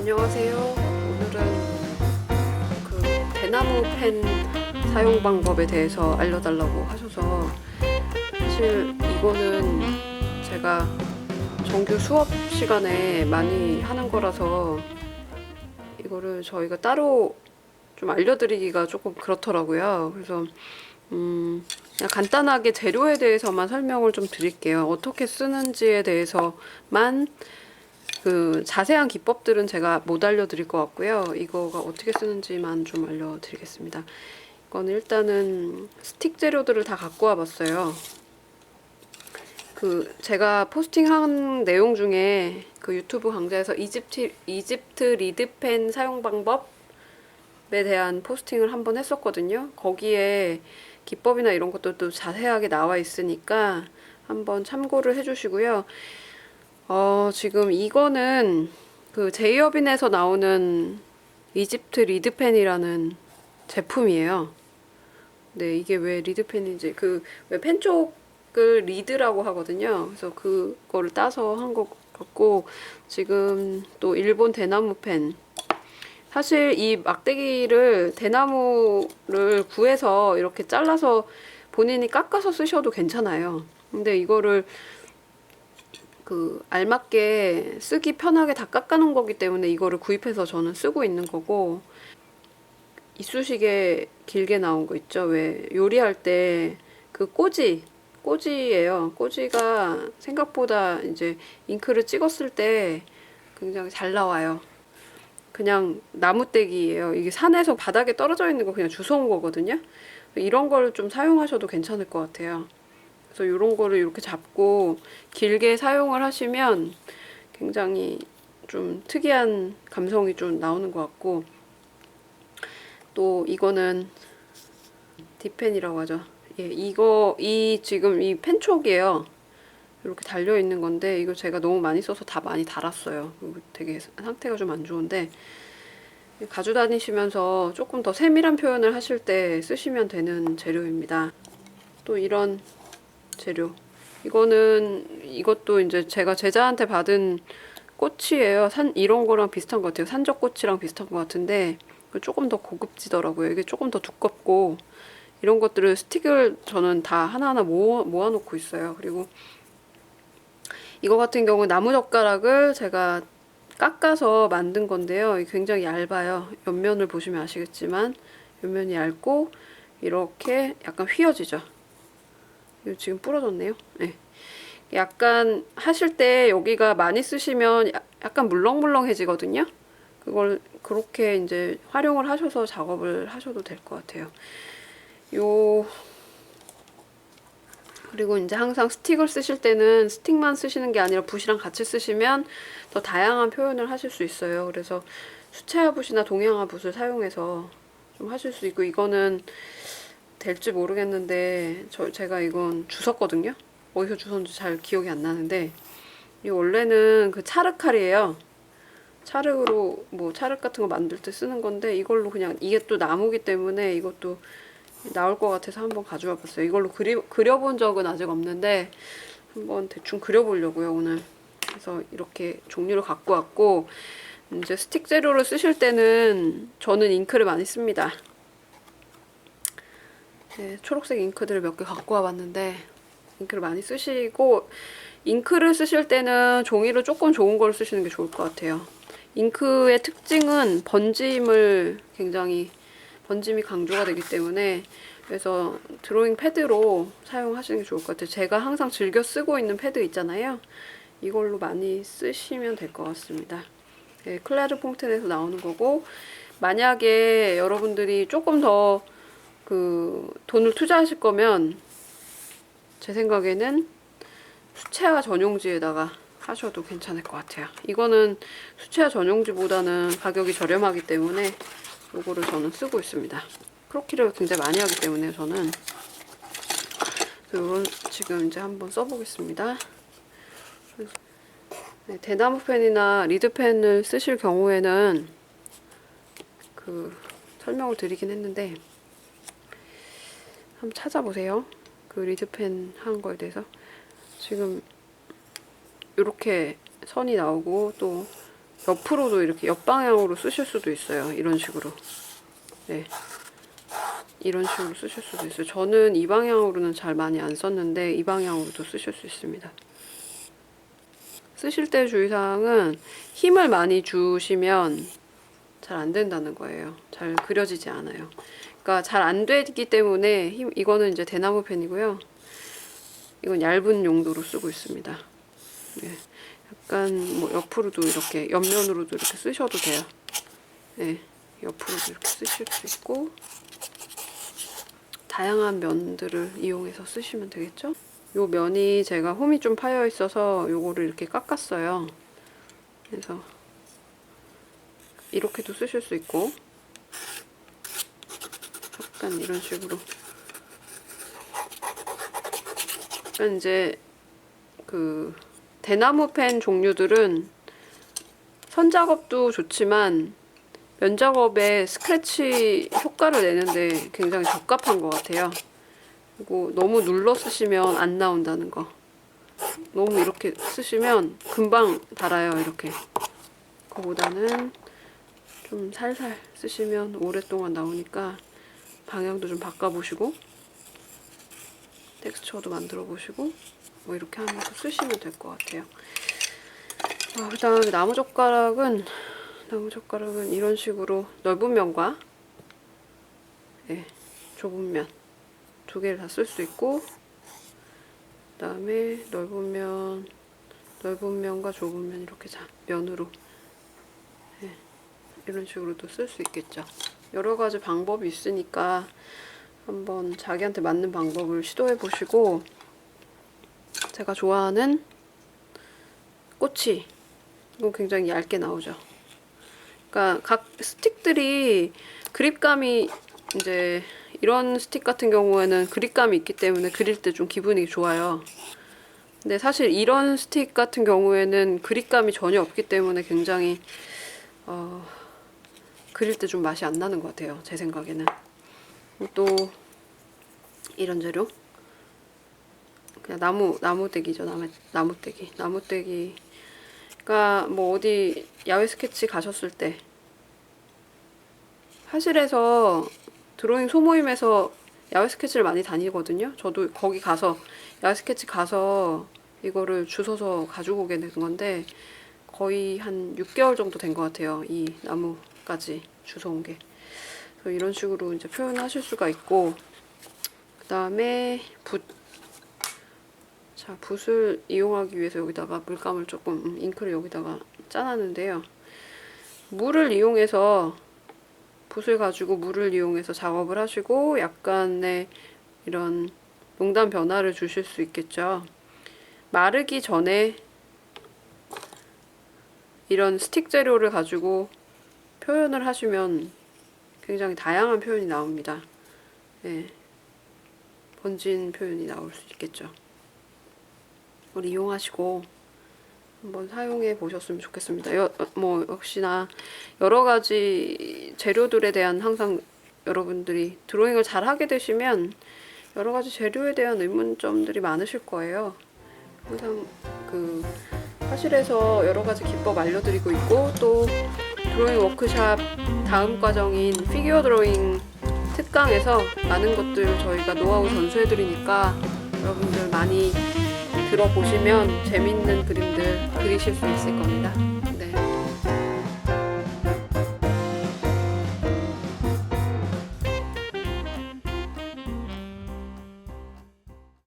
안녕하세요. 오늘은 그 대나무 펜 사용 방법에 대해서 알려달라고 하셔서 사실 이거는 제가 정규 수업 시간에 많이 하는 거라서 이거를 저희가 따로 좀 알려드리기가 조금 그렇더라고요. 그래서 음, 간단하게 재료에 대해서만 설명을 좀 드릴게요. 어떻게 쓰는지에 대해서만 그 자세한 기법들은 제가 못 알려드릴 것 같고요. 이거가 어떻게 쓰는지만 좀 알려드리겠습니다. 이거는 일단은 스틱 재료들을 다 갖고 와봤어요. 그 제가 포스팅한 내용 중에 그 유튜브 강좌에서 이집트 이집트 리드펜 사용 방법에 대한 포스팅을 한번 했었거든요. 거기에 기법이나 이런 것들도 자세하게 나와 있으니까 한번 참고를 해주시고요. 어, 지금 이거는 그 제이어빈에서 나오는 이집트 리드펜이라는 제품이에요. 네, 이게 왜 리드펜인지 그 왜 펜 쪽을 리드라고 하거든요. 그래서 그거를 따서 한 것 같고 지금 또 일본 대나무 펜 사실 이 막대기를 대나무를 구해서 이렇게 잘라서 본인이 깎아서 쓰셔도 괜찮아요. 근데 이거를 그 알맞게 쓰기 편하게 다 깎아놓은 거기 때문에 이거를 구입해서 저는 쓰고 있는 거고 이쑤시개 길게 나온 거 있죠? 왜 요리할 때 그 꼬지 꼬지예요. 꼬지가 생각보다 이제 잉크를 찍었을 때 굉장히 잘 나와요. 그냥 나무떼기예요. 이게 산에서 바닥에 떨어져 있는 거 그냥 주워온 거거든요. 이런 걸 좀 사용하셔도 괜찮을 것 같아요 그래서 이런 거를 이렇게 잡고 길게 사용을 하시면 굉장히 좀 특이한 감성이 좀 나오는 것 같고 또 이거는 디펜이라고 하죠. 예, 이거 이 지금 이 펜촉이에요. 이렇게 달려 있는 건데 이거 제가 너무 많이 써서 다 많이 달았어요. 되게 상태가 좀 안 좋은데 가지고 다니시면서 조금 더 세밀한 표현을 하실 때 쓰시면 되는 재료입니다. 또 이런 재료. 이거는 이것도 이제 제가 제자한테 받은 꽃이에요. 산 이런 거랑 비슷한 것 같아요. 산적꽃이랑 비슷한 것 같은데 조금 더 고급지더라고요. 이게 조금 더 두껍고 이런 것들을 스틱을 저는 다 하나하나 모아, 모아놓고 있어요. 그리고 이거 같은 경우 나무 젓가락을 제가 깎아서 만든 건데요. 굉장히 얇아요. 옆면을 보시면 아시겠지만 옆면이 얇고 이렇게 약간 휘어지죠. 이거 지금 부러졌네요. 네. 약간 하실 때 여기가 많이 쓰시면 야- 약간 물렁물렁해지거든요. 그걸 그렇게 이제 활용을 하셔서 작업을 하셔도 될 것 같아요. 요 그리고 이제 항상 스틱을 쓰실 때는 스틱만 쓰시는 게 아니라 붓이랑 같이 쓰시면 더 다양한 표현을 하실 수 있어요. 그래서 수채화 붓이나 동양화 붓을 사용해서 좀 하실 수 있고 이거는 될지 모르겠는데 저 제가 이건 주웠거든요. 어디서 주웠는지 잘 기억이 안 나는데 이 원래는 그 차르칼이에요. 차르로 뭐 차르 같은 거 만들 때 쓰는 건데 이걸로 그냥 이게 또 나무기 때문에 이것도 나올 것 같아서 한번 가져와 봤어요. 이걸로 그리, 그려본 적은 아직 없는데 한번 대충 그려보려고요 오늘. 그래서 이렇게 종류를 갖고 왔고 이제 스틱 재료를 쓰실 때는 저는 잉크를 많이 씁니다. 네, 초록색 잉크들을 몇 개 갖고 와봤는데 잉크를 많이 쓰시고 잉크를 쓰실 때는 종이를 조금 좋은 걸 쓰시는 게 좋을 것 같아요. 잉크의 특징은 번짐을 굉장히 번짐이 강조가 되기 때문에 그래서 드로잉 패드로 사용하시는 게 좋을 것 같아요. 제가 항상 즐겨 쓰고 있는 패드 있잖아요. 이걸로 많이 쓰시면 될 것 같습니다. 네, 클레르 퐁텐에서 나오는 거고 만약에 여러분들이 조금 더 그 돈을 투자하실 거면 제 생각에는 수채화 전용지에다가 하셔도 괜찮을 것 같아요. 이거는 수채화 전용지보다는 가격이 저렴하기 때문에 요거를 저는 쓰고 있습니다. 크로키를 굉장히 많이 하기 때문에 저는 요런 지금 이제 한번 써보겠습니다. 네, 대나무 펜이나 리드 펜을 쓰실 경우에는 그 설명을 드리긴 했는데 한번 찾아보세요. 그 리드펜 한 거에 대해서 지금 이렇게 선이 나오고 또 옆으로도 이렇게 옆방향으로 쓰실 수도 있어요. 이런 식으로. 네. 이런 식으로 쓰실 수도 있어요. 저는 이 방향으로는 잘 많이 안 썼는데 이 방향으로도 쓰실 수 있습니다. 쓰실 때 주의사항은 힘을 많이 주시면 잘 안 된다는 거예요. 잘 그려지지 않아요. 그러니까 잘 안 되기 때문에 힘, 이거는 이제 대나무 펜이고요. 이건 얇은 용도로 쓰고 있습니다. 네. 약간 뭐 옆으로도 이렇게 옆면으로도 이렇게 쓰셔도 돼요. 네. 옆으로도 이렇게 쓰실 수 있고 다양한 면들을 이용해서 쓰시면 되겠죠? 요 면이 제가 홈이 좀 파여 있어서 요거를 이렇게 깎았어요. 그래서 이렇게도 쓰실 수 있고 약간 이런 식으로 약간 이제 그 대나무 펜 종류들은 선 작업도 좋지만 면 작업에 스크래치 효과를 내는데 굉장히 적합한 것 같아요. 그리고 너무 눌러 쓰시면 안 나온다는 거. 너무 이렇게 쓰시면 금방 달아요, 이렇게. 그거보다는 좀 살살 쓰시면 오랫동안 나오니까 방향도 좀 바꿔보시고 텍스처도 만들어 보시고 뭐 이렇게 하면서 쓰시면 될 것 같아요. 아, 그다음에 나무 젓가락은 나무 젓가락은 이런 식으로 넓은 면과 예, 좁은 면 두 개를 다 쓸 수 있고 그 다음에 넓은 면 넓은 면과 좁은 면 이렇게 자 면으로 예, 이런 식으로도 쓸 수 있겠죠. 여러 가지 방법이 있으니까 한번 자기한테 맞는 방법을 시도해 보시고 제가 좋아하는 꼬치 이거 굉장히 얇게 나오죠. 그러니까 각 스틱들이 그립감이 이제 이런 스틱 같은 경우에는 그립감이 있기 때문에 그릴 때 좀 기분이 좋아요. 근데 사실 이런 스틱 같은 경우에는 그립감이 전혀 없기 때문에 굉장히 어, 그릴 때 좀 맛이 안 나는 것 같아요. 제 생각에는. 또 이런 재료 그냥 나무 나무떼기죠 나무 나무떼기 나무떼기 그러니까 뭐 어디 야외 스케치 가셨을 때 사실에서 드로잉 소모임에서 야외 스케치를 많이 다니거든요. 저도 거기 가서 야외 스케치 가서 이거를 주워서 가지고 오게 된 건데 거의 한 6개월 정도 된 것 같아요. 이 나무 까지 주워 온 게. 그래서 이런 식으로 이제 표현하실 수가 있고 그 다음에 붓. 자, 붓을 이용하기 위해서 여기다가 물감을 조금, 음, 잉크를 여기다가 짜놨는데요. 물을 이용해서, 붓을 가지고 물을 이용해서 작업을 하시고, 약간의 이런 농담 변화를 주실 수 있겠죠. 마르기 전에 이런 스틱 재료를 가지고 표현을 하시면 굉장히 다양한 표현이 나옵니다. 네. 번진 표현이 나올 수 있겠죠. 우리 이용하시고 한번 사용해 보셨으면 좋겠습니다. 여, 어, 뭐 역시나 여러 가지 재료들에 대한 항상 여러분들이 드로잉을 잘 하게 되시면 여러 가지 재료에 대한 의문점들이 많으실 거예요. 항상 그 사실에서 여러 가지 기법 알려드리고 있고 또 드로잉 워크샵 다음 과정인 피규어 드로잉 특강에서 많은 것들 저희가 노하우 전수해드리니까 여러분들 많이 들어보시면 재밌는 그림들 그리실 수 있을 겁니다.